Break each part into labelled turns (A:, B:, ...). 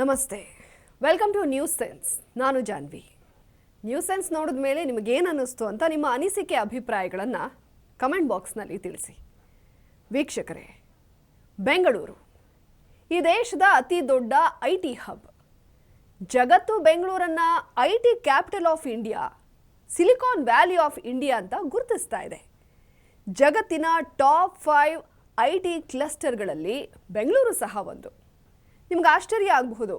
A: ನಮಸ್ತೆ. Welcome two news sense ನಾನು Janhvi. News sense ನೋಡಿದ ಮೇಲೆ ನಿಮಗೇನು ಅನ್ನಿಸ್ತು ಅಂತ ನಿಮ್ಮ ಅನಿಸಿಕೆ ಅಭಿಪ್ರಾಯಗಳನ್ನು ಕಮೆಂಟ್ ಬಾಕ್ಸ್ನಲ್ಲಿ ತಿಳಿಸಿ. ವೀಕ್ಷಕರೇ, ಬೆಂಗಳೂರು. ಈ ದೇಶದ ಅತಿ ದೊಡ್ಡ ಐ ಟಿ ಹಬ್ ಜಗತ್ತು ಬೆಂಗಳೂರನ್ನು I T capital of India silicon valley of India ಅಂತ ಗುರುತಿಸ್ತಾ ಇದೆ. ಜಗತ್ತಿನ ಟಾಪ್ ಫೈವ್ ಐ ಟಿ ಕ್ಲಸ್ಟರ್ಗಳಲ್ಲಿ ಬೆಂಗಳೂರು ಸಹ ಒಂದು. ನಿಮ್ಗೆ ಆಶ್ಚರ್ಯ ಆಗಬಹುದು.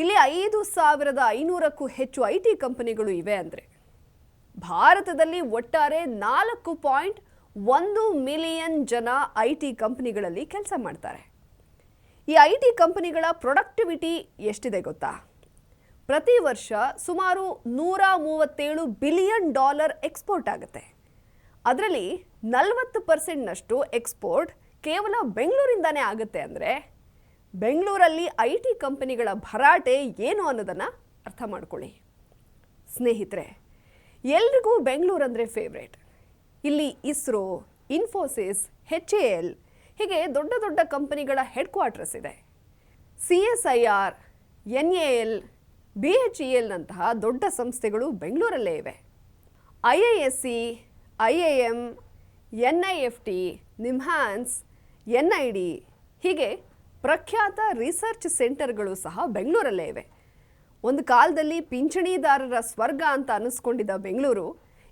A: ಇಲ್ಲಿ ಐದು ಸಾವಿರದ ಐನೂರಕ್ಕೂ ಹೆಚ್ಚು ಐ ಟಿ ಕಂಪನಿಗಳು ಇವೆ ಅಂದರೆ. ಭಾರತದಲ್ಲಿ ಒಟ್ಟಾರೆ ನಾಲ್ಕು ಪಾಯಿಂಟ್ ಒಂದು ಮಿಲಿಯನ್ ಜನ ಐ ಟಿ ಕಂಪನಿಗಳಲ್ಲಿ ಕೆಲಸ ಮಾಡ್ತಾರೆ. ಈ ಐ ಟಿ ಕಂಪನಿಗಳ ಪ್ರೊಡಕ್ಟಿವಿಟಿ ಎಷ್ಟಿದೆ ಗೊತ್ತಾ? ಪ್ರತಿ ವರ್ಷ ಸುಮಾರು ನೂರ ಮೂವತ್ತೇಳು ಬಿಲಿಯನ್ ಡಾಲರ್ ಎಕ್ಸ್ಪೋರ್ಟ್ ಆಗುತ್ತೆ. ಅದರಲ್ಲಿ ನಲವತ್ತು ಪರ್ಸೆಂಟ್ನಷ್ಟು ಎಕ್ಸ್ಪೋರ್ಟ್ ಕೇವಲ ಬೆಂಗಳೂರಿಂದಾನೇ ಆಗುತ್ತೆ ಅಂದರೆ ಬೆಂಗಳೂರಲ್ಲಿ ಐ ಟಿ ಕಂಪನಿಗಳ ಭರಾಟೆ ಏನು ಅನ್ನೋದನ್ನು ಅರ್ಥ ಮಾಡ್ಕೊಳ್ಳಿ. ಸ್ನೇಹಿತರೆ, ಎಲ್ರಿಗೂ ಬೆಂಗಳೂರು ಅಂದರೆ ಫೇವ್ರೇಟ್ ಇಲ್ಲಿ ISRO Infosys H A L ಹೀಗೆ ದೊಡ್ಡ ದೊಡ್ಡ ಕಂಪನಿಗಳ ಹೆಡ್ ಕ್ವಾರ್ಟರ್ಸ್ ಇದೆ C S I R N A L B H E ಎಲ್ನಂತಹ ದೊಡ್ಡ ಸಂಸ್ಥೆಗಳು ಬೆಂಗಳೂರಲ್ಲೇ ಇವೆ. I I S C I A M N I F T NIMHANS N I D ಹೀಗೆ ಪ್ರಖ್ಯಾತ ರಿಸರ್ಚ್ ಸೆಂಟರ್ಗಳು ಸಹ ಬೆಂಗಳೂರಲ್ಲೇ ಇವೆ. ಒಂದು ಕಾಲದಲ್ಲಿ ಪಿಂಚಣಿದಾರರ ಸ್ವರ್ಗ ಅಂತ ಅನ್ನಿಸ್ಕೊಂಡಿದ್ದ ಬೆಂಗಳೂರು,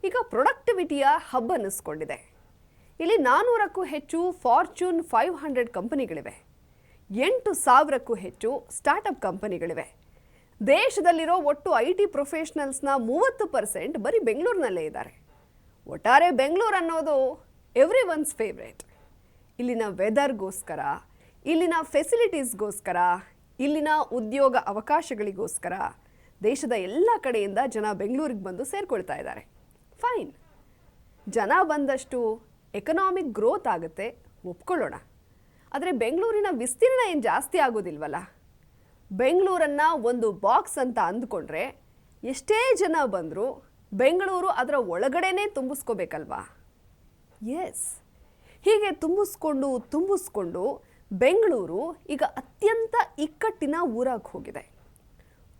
A: ಈಗ ಪ್ರೊಡಕ್ಟಿವಿಟಿಯ ಹಬ್ ಅನ್ನಿಸ್ಕೊಂಡಿದೆ. ಇಲ್ಲಿ ನಾನ್ನೂರಕ್ಕೂ ಹೆಚ್ಚು ಫಾರ್ಚೂನ್ ಫೈವ್ ಹಂಡ್ರೆಡ್ ಕಂಪನಿಗಳಿವೆ. ಎಂಟು ಸಾವಿರಕ್ಕೂ ಹೆಚ್ಚು ಸ್ಟಾರ್ಟಪ್ ಕಂಪನಿಗಳಿವೆ. ದೇಶದಲ್ಲಿರೋ ಒಟ್ಟು ಐ ಟಿ ಪ್ರೊಫೆಷನಲ್ಸ್ನ ಮೂವತ್ತು ಪರ್ಸೆಂಟ್ ಬರೀ ಬೆಂಗಳೂರಿನಲ್ಲೇ ಇದ್ದಾರೆ. ಒಟ್ಟಾರೆ ಬೆಂಗಳೂರು ಅನ್ನೋದು ಎವ್ರಿ ಒನ್ಸ್ ಫೇವ್ರೇಟ್. ಇಲ್ಲಿನ ವೆದರ್ಗೋಸ್ಕರ ಇಲ್ಲಿನ ಫೆಸಿಲಿಟೀಸ್ಗೋಸ್ಕರ ಇಲ್ಲಿನ ಉದ್ಯೋಗ ಅವಕಾಶಗಳಿಗೋಸ್ಕರ ದೇಶದ ಎಲ್ಲ ಕಡೆಯಿಂದ ಜನ ಬೆಂಗಳೂರಿಗೆ ಬಂದು ಸೇರ್ಕೊಳ್ತಾ ಇದ್ದಾರೆ. ಫೈನ್ ಜನ ಬಂದಷ್ಟು ಎಕನಾಮಿಕ್ ಗ್ರೋತ್ ಆಗುತ್ತೆ, ಒಪ್ಕೊಳ್ಳೋಣ. ಆದರೆ ಬೆಂಗಳೂರಿನ ವಿಸ್ತೀರ್ಣ ಏನು ಜಾಸ್ತಿ ಆಗೋದಿಲ್ವಲ್ಲ? ಬೆಂಗಳೂರನ್ನು ಒಂದು ಬಾಕ್ಸ್ ಅಂತ ಅಂದ್ಕೊಂಡ್ರೆ ಎಷ್ಟೇ ಜನ ಬಂದರೂ ಬೆಂಗಳೂರು ಅದರ ಒಳಗಡೆನೇ ತುಂಬಿಸ್ಕೋಬೇಕಲ್ವಾ? ಎಸ್ ಹೀಗೆ ತುಂಬಿಸ್ಕೊಂಡು ತುಂಬಿಸ್ಕೊಂಡು ಬೆಂಗಳೂರು ಈಗ ಅತ್ಯಂತ ಇಕ್ಕಟ್ಟಿನ ಊರಾಗಿ ಹೋಗಿದೆ.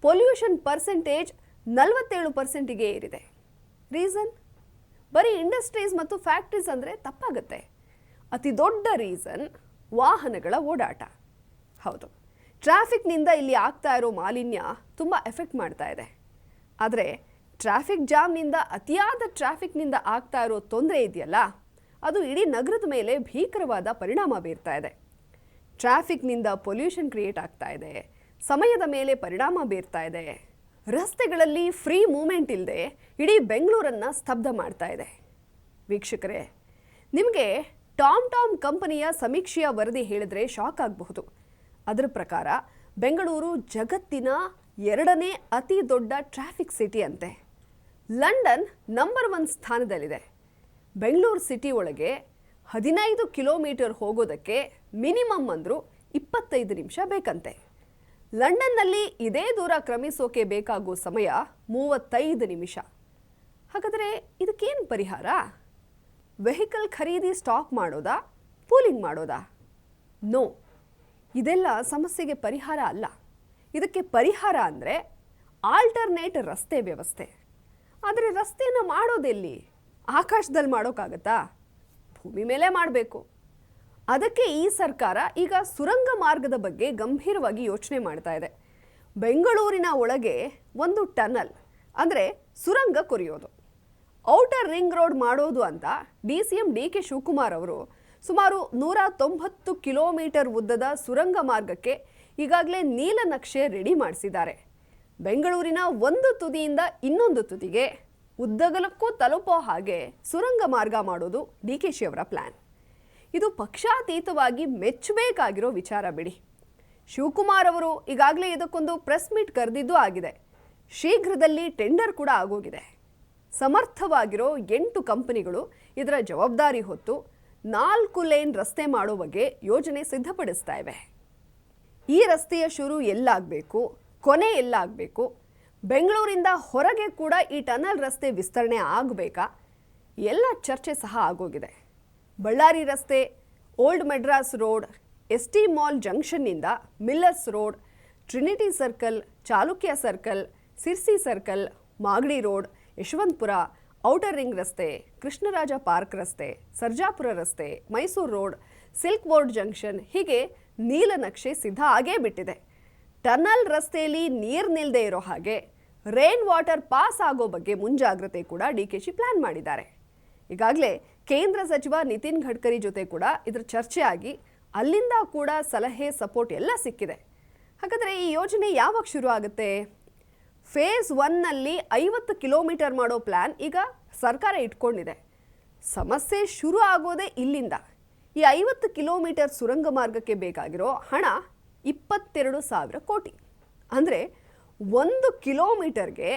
A: ಪೊಲ್ಯೂಷನ್ ಪರ್ಸೆಂಟೇಜ್ ನಲವತ್ತೇಳು ಪರ್ಸೆಂಟಿಗೆ ಏರಿದೆ. ರೀಸನ್ ಬರೀ ಇಂಡಸ್ಟ್ರೀಸ್ ಮತ್ತು ಫ್ಯಾಕ್ಟ್ರೀಸ್ ಅಂದರೆ ತಪ್ಪಾಗುತ್ತೆ. ಅತಿ ದೊಡ್ಡ ರೀಸನ್ ವಾಹನಗಳ ಓಡಾಟ. ಹೌದು. ಟ್ರಾಫಿಕ್ನಿಂದ ಇಲ್ಲಿ ಆಗ್ತಾ ಇರೋ ಮಾಲಿನ್ಯ ತುಂಬ ಎಫೆಕ್ಟ್ ಮಾಡ್ತಾ ಇದೆ. ಆದರೆ ಟ್ರಾಫಿಕ್ ಜಾಮ್ನಿಂದ ಅತಿಯಾದ ಟ್ರಾಫಿಕ್ನಿಂದ ಆಗ್ತಾ ಇರೋ ತೊಂದರೆ ಇದೆಯಲ್ಲ? ಅದು ಇಡೀ ನಗರದ ಮೇಲೆ ಭೀಕರವಾದ ಪರಿಣಾಮ ಬೀರ್ತಾ ಇದೆ. ಟ್ರಾಫಿಕ್ನಿಂದ ಪೊಲ್ಯೂಷನ್ ಕ್ರಿಯೇಟ್ ಆಗ್ತಾ ಇದೆ. ಸಮಯದ ಮೇಲೆ ಪರಿಣಾಮ ಬೀರ್ತಾ ಇದೆ. ರಸ್ತೆಗಳಲ್ಲಿ ಫ್ರೀ ಮೂಮೆಂಟ್ ಇಲ್ಲದೆ ಇಡೀ ಬೆಂಗಳೂರನ್ನು ಸ್ತಬ್ಧ ಮಾಡ್ತಾ ಇದೆ. ವೀಕ್ಷಕರೇ, ನಿಮಗೆ ಟಾಮ್ ಟಾಮ್ ಕಂಪನಿಯ ಸಮೀಕ್ಷೆಯ ವರದಿ ಹೇಳಿದ್ರೆ ಶಾಕ್ ಆಗಬಹುದು. ಅದರ ಪ್ರಕಾರ, ಬೆಂಗಳೂರು ಜಗತ್ತಿನ ಎರಡನೇ ಅತಿ ದೊಡ್ಡ ಟ್ರಾಫಿಕ್ ಸಿಟಿ ಅಂತೆ. ಲಂಡನ್ ನಂಬರ್ ಒನ್ ಸ್ಥಾನದಲ್ಲಿದೆ. ಬೆಂಗಳೂರು ಸಿಟಿ ಒಳಗೆ ಹದಿನೈದು ಕಿಲೋಮೀಟರ್ ಹೋಗೋದಕ್ಕೆ ಮಿನಿಮಮ್ ಅಂದರೂ ಇಪ್ಪತ್ತೈದು ನಿಮಿಷ ಬೇಕಂತೆ. ಲಂಡನ್ನಲ್ಲಿ ಇದೇ ದೂರ ಕ್ರಮಿಸೋಕೆ ಬೇಕಾಗೋ ಸಮಯ ಮೂವತ್ತೈದು ನಿಮಿಷ. ಹಾಗಾದರೆ ಇದಕ್ಕೇನು ಪರಿಹಾರ? ವೆಹಿಕಲ್ ಖರೀದಿ ಸ್ಟಾಕ್ ಮಾಡೋದಾ, ಪೂಲಿಂಗ್ ಮಾಡೋದಾ? ನೋ, ಇದೆಲ್ಲ ಸಮಸ್ಯೆಗೆ ಪರಿಹಾರ ಅಲ್ಲ. ಇದಕ್ಕೆ ಪರಿಹಾರ ಅಂದರೆ ಆಲ್ಟರ್ನೇಟ್ ರಸ್ತೆ ವ್ಯವಸ್ಥೆ. ಆದರೆ ರಸ್ತೆಯನ್ನು ಮಾಡೋದೆಲ್ಲಿ? ಆಕಾಶದಲ್ಲಿ ಮಾಡೋಕ್ಕಾಗತ್ತಾ ಭೂಮಿ ಮೇಲೆ ಮಾಡಬೇಕು. ಅದಕ್ಕೆ ಈ ಸರ್ಕಾರ ಈಗ ಸುರಂಗ ಮಾರ್ಗದ ಬಗ್ಗೆ ಗಂಭೀರವಾಗಿ ಯೋಚನೆ ಮಾಡ್ತಾ ಇದೆ. ಬೆಂಗಳೂರಿನ ಒಳಗೆ ಒಂದು ಟನಲ್, ಅಂದರೆ ಸುರಂಗ ಕೊರೆಯೋದು. ಔಟರ್ ರಿಂಗ್ ರೋಡ್ ಮಾಡೋದು ಅಂತ D C M D K Shivakumar ಅವರು ಸುಮಾರು ನೂರ ತೊಂಬತ್ತು ಕಿಲೋಮೀಟರ್ ಉದ್ದದ ಸುರಂಗ ಮಾರ್ಗಕ್ಕೆ ಈಗಾಗಲೇ ನೀಲನಕ್ಷೆ ರೆಡಿ ಮಾಡಿಸಿದ್ದಾರೆ. ಬೆಂಗಳೂರಿನ ಒಂದು ತುದಿಯಿಂದ ಇನ್ನೊಂದು ತುದಿಗೆ ಉದ್ದಗಲಕ್ಕೂ ತಲುಪೋ ಹಾಗೆ ಸುರಂಗ ಮಾರ್ಗ ಮಾಡೋದು ಡಿ ಕೆ ಶಿ ಅವರ ಪ್ಲ್ಯಾನ್ ಇದು ಪಕ್ಷಾತೀತವಾಗಿ ಮೆಚ್ಚಬೇಕಾಗಿರೋ ವಿಚಾರ ಬಿಡಿ. ಶಿವಕುಮಾರ್ ಅವರು ಈಗಾಗಲೇ ಇದಕ್ಕೊಂದು ಪ್ರೆಸ್ ಮೀಟ್ ಕರೆದಿದ್ದು ಆಗಿದೆ. ಶೀಘ್ರದಲ್ಲಿ ಟೆಂಡರ್ ಕೂಡ ಆಗೋಗಿದೆ. ಸಮರ್ಥವಾಗಿರೋ ಎಂಟು ಕಂಪನಿಗಳು ಇದರ ಜವಾಬ್ದಾರಿ ಹೊತ್ತು ನಾಲ್ಕು ಲೇನ್ ರಸ್ತೆ ಮಾಡೋ ಬಗ್ಗೆ ಯೋಜನೆ ಸಿದ್ಧಪಡಿಸ್ತಾ ಇವೆ. ಈ ರಸ್ತೆಯ ಶುರು ಎಲ್ಲಾಗಬೇಕು, ಕೊನೆ ಎಲ್ಲಾಗಬೇಕು, ಬೆಂಗಳೂರಿಂದ ಹೊರಗೆ ಕೂಡ ಈ ಟನಲ್ ರಸ್ತೆ ವಿಸ್ತರಣೆ ಆಗಬೇಕಾ? ಎಲ್ಲ ಚರ್ಚೆ ಸಹ ಆಗೋಗಿದೆ. ಬಳ್ಳಾರಿ ರಸ್ತೆ, old Madras road S T mall ಜಂಕ್ಷನ್ನಿಂದ Millers road, Trinity circle, Chalukya circle, Sirsi circle, Magadi road, Yeshwanthpur, outer ring ರಸ್ತೆ, ಕೃಷ್ಣರಾಜ ಪಾರ್ಕ್ ರಸ್ತೆ, ಸರ್ಜಾಪುರ ರಸ್ತೆ, Mysuru road, silk board junction ಹೀಗೆ ನೀಲನಕ್ಷೆ ಸಿದ್ಧ ಆಗೇ ಬಿಟ್ಟಿದೆ. ಟನಲ್ ರಸ್ತೆಯಲ್ಲಿ ನೀರು ನಿಲ್ಲದೆ ಇರೋ ಹಾಗೆ ರೇನ್ ವಾಟರ್ ಪಾಸ್ ಆಗೋ ಬಗ್ಗೆ ಮುಂಜಾಗ್ರತೆ ಕೂಡ ಡಿ ಕೆ ಶಿ ಪ್ಲಾನ್ ಮಾಡಿದ್ದಾರೆ. ಈಗಾಗಲೇ ಕೇಂದ್ರ ಸಚಿವ ನಿತಿನ್ ಗಡ್ಕರಿ ಜೊತೆ ಕೂಡ ಇದ್ರ ಚರ್ಚೆ ಆಗಿ ಅಲ್ಲಿಂದ ಕೂಡ ಸಲಹೆ, ಸಪೋರ್ಟ್ ಎಲ್ಲ ಸಿಕ್ಕಿದೆ. ಹಾಗಾದರೆ ಈ ಯೋಜನೆ ಯಾವಾಗ ಶುರು ಆಗುತ್ತೆ? ಫೇಸ್ ಒನ್ನಲ್ಲಿ ಐವತ್ತು ಕಿಲೋಮೀಟರ್ ಮಾಡೋ ಪ್ಲ್ಯಾನ್ ಈಗ ಸರ್ಕಾರ ಇಟ್ಕೊಂಡಿದೆ. ಸಮಸ್ಯೆ ಶುರು ಆಗೋದೇ ಇಲ್ಲಿಂದ. ಈ ಐವತ್ತು ಕಿಲೋಮೀಟರ್ ಸುರಂಗ ಮಾರ್ಗಕ್ಕೆ ಬೇಕಾಗಿರೋ ಹಣ ಇಪ್ಪತ್ತೆರಡು ಸಾವಿರ ಕೋಟಿ. ಅಂದರೆ ಒಂದು ಕಿಲೋಮೀಟರ್ಗೆ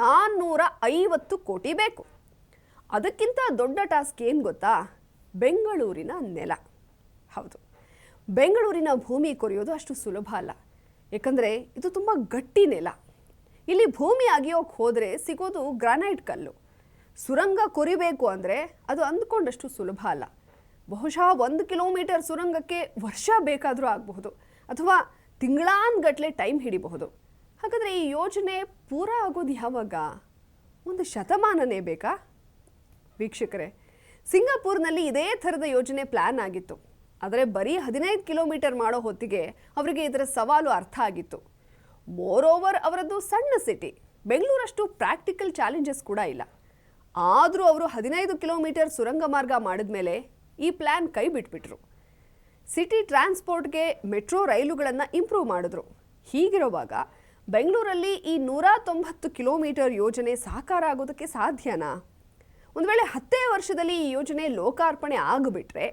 A: ನಾನ್ನೂರ ಐವತ್ತು ಕೋಟಿ ಬೇಕು. ಅದಕ್ಕಿಂತ ದೊಡ್ಡ ಟಾಸ್ಕ್ ಏನು ಗೊತ್ತಾ? ಬೆಂಗಳೂರಿನ ನೆಲ. ಹೌದು. ಬೆಂಗಳೂರಿನ ಭೂಮಿ ಕೊರೆಯೋದು ಅಷ್ಟು ಸುಲಭ ಅಲ್ಲ. ಏಕೆಂದರೆ ಇದು ತುಂಬ ಗಟ್ಟಿ ನೆಲ. ಇಲ್ಲಿ ಭೂಮಿ ಅಗಿಯೋಕೆ ಹೋದರೆ ಸಿಗೋದು ಗ್ರಾನೈಟ್ ಕಲ್ಲು. ಸುರಂಗ ಕೊರಿಬೇಕು ಅಂದರೆ ಅದು ಅಂದ್ಕೊಂಡಷ್ಟು ಸುಲಭ ಅಲ್ಲ. ಬಹುಶಃ ಒಂದು ಕಿಲೋಮೀಟರ್ ಸುರಂಗಕ್ಕೆ ವರ್ಷ ಬೇಕಾದರೂ ಆಗಬಹುದು. ಅಥವಾ ತಿಂಗಳಾನ್ಗಟ್ಲೆ ಟೈಮ್ ಹಿಡಿಬಹುದು. ಹಾಗಾದರೆ ಈ ಯೋಜನೆ ಪೂರ ಆಗೋದು ಯಾವಾಗ? ಒಂದು ಶತಮಾನನೇ ಬೇಕಾ? ವೀಕ್ಷಕರೇ, ಸಿಂಗಾಪುರ್ನಲ್ಲಿ ಇದೇ ಥರದ ಯೋಜನೆ ಪ್ಲ್ಯಾನ್ ಆಗಿತ್ತು. ಆದರೆ ಬರೀ ಹದಿನೈದು ಕಿಲೋಮೀಟರ್ ಮಾಡೋ ಹೊತ್ತಿಗೆ ಅವರಿಗೆ ಇದರ ಸವಾಲು ಅರ್ಥ ಆಗಿತ್ತು. ಮೋರ್ ಓವರ್ ಅವರದ್ದು ಸಣ್ಣ ಸಿಟಿ ಬೆಂಗಳೂರಷ್ಟು ಪ್ರಾಕ್ಟಿಕಲ್ ಚಾಲೆಂಜಸ್ ಕೂಡ ಇಲ್ಲ. ಆದರೂ ಅವರು ಹದಿನೈದು ಕಿಲೋಮೀಟರ್ ಸುರಂಗ ಮಾರ್ಗ ಮಾಡಿದ ಮೇಲೆ ಈ ಪ್ಲ್ಯಾನ್ ಕೈ ಬಿಟ್ಬಿಟ್ರು. ಸಿಟಿ ಟ್ರಾನ್ಸ್ಪೋರ್ಟ್ಗೆ ಮೆಟ್ರೋ ರೈಲುಗಳನ್ನು ಇಂಪ್ರೂವ್ ಮಾಡಿದ್ರು. ಹೀಗಿರುವಾಗ ಬೆಂಗಳೂರಲ್ಲಿ ಈ ನೂರ ತೊಂಬತ್ತು ಕಿಲೋಮೀಟರ್ ಯೋಜನೆ ಸಾಕಾರ ಆಗೋದಕ್ಕೆ ಸಾಧ್ಯನಾ? ಒಂದು ವೇಳೆ ಹತ್ತೇ ವರ್ಷದಲ್ಲಿ ಈ ಯೋಜನೆ ಲೋಕಾರ್ಪಣೆ ಆಗಿಬಿಟ್ರೆ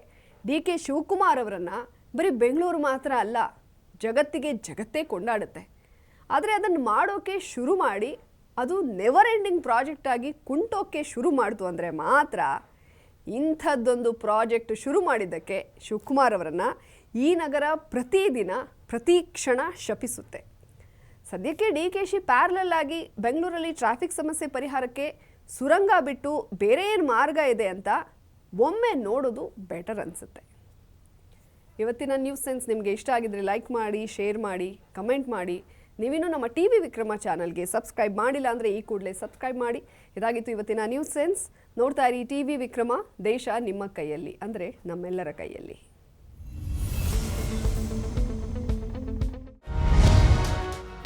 A: ಡಿ ಕೆ ಶಿವಕುಮಾರ್ ಅವರನ್ನು ಬರೀ ಬೆಂಗಳೂರು ಮಾತ್ರ ಅಲ್ಲ, ಜಗತ್ತಿಗೆ ಜಗತ್ತೇ ಕೊಂಡಾಡುತ್ತೆ. ಆದರೆ ಅದನ್ನು ಮಾಡೋಕ್ಕೆ ಶುರು ಮಾಡಿ, ಅದು ನೆವರ್ ಎಂಡಿಂಗ್ ಪ್ರಾಜೆಕ್ಟ್ ಆಗಿ ಕುಂಟೋಕ್ಕೆ ಶುರು ಮಾಡಿತು ಅಂದರೆ ಮಾತ್ರ ಇಂಥದ್ದೊಂದು ಪ್ರಾಜೆಕ್ಟ್ ಶುರು ಮಾಡಿದ್ದಕ್ಕೆ ಶಿವಕುಮಾರ್ ಅವರನ್ನು ಈ ನಗರ ಪ್ರತಿದಿನ, ಪ್ರತಿ ಕ್ಷಣ ಶಪಿಸುತ್ತೆ. ಸದ್ಯಕ್ಕೆ ಡಿ ಕೆ ಶಿ ಪ್ಯಾರಲಲ್ ಆಗಿ ಬೆಂಗಳೂರಲ್ಲಿ ಟ್ರಾಫಿಕ್ ಸಮಸ್ಯೆ ಪರಿಹಾರಕ್ಕೆ ಸುರಂಗ ಬಿಟ್ಟು ಬೇರೆ ಏನು ಮಾರ್ಗ ಇದೆ ಅಂತ ಒಮ್ಮೆ ನೋಡೋದು ಬೆಟರ್ ಅನಿಸುತ್ತೆ. ಇವತ್ತಿನ ನ್ಯೂಸ್ ಸೆನ್ಸ್ ನಿಮಗೆ ಇಷ್ಟ ಆಗಿದ್ರೆ ಲೈಕ್ ಮಾಡಿ ಶೇರ್ ಮಾಡಿ ಕಮೆಂಟ್ ಮಾಡಿ. ನೀವಿನ್ನೂ ನಮ್ಮ ಟಿ ವಿ ವಿಕ್ರಮ ಚಾನಲ್ಗೆ ಸಬ್ಸ್ಕ್ರೈಬ್ ಮಾಡಿಲ್ಲ ಅಂದರೆ ಈ ಕೂಡಲೇ ಸಬ್ಸ್ಕ್ರೈಬ್ ಮಾಡಿ. ಇದಾಗಿತ್ತು ಇವತ್ತಿನ ನ್ಯೂಸ್ ಸೆನ್ಸ್ ನೋಡ್ತಾ ಇರಿ ಟಿ ವಿ ವಿಕ್ರಮ, ದೇಶ ನಿಮ್ಮ ಕೈಯಲ್ಲಿ, ಅಂದರೆ ನಮ್ಮೆಲ್ಲರ ಕೈಯಲ್ಲಿ.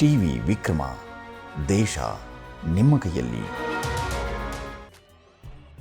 B: ಟಿ ವಿ ವಿಕ್ರಮ, ದೇಶ ನಿಮ್ಮ ಕೈಯಲ್ಲಿ.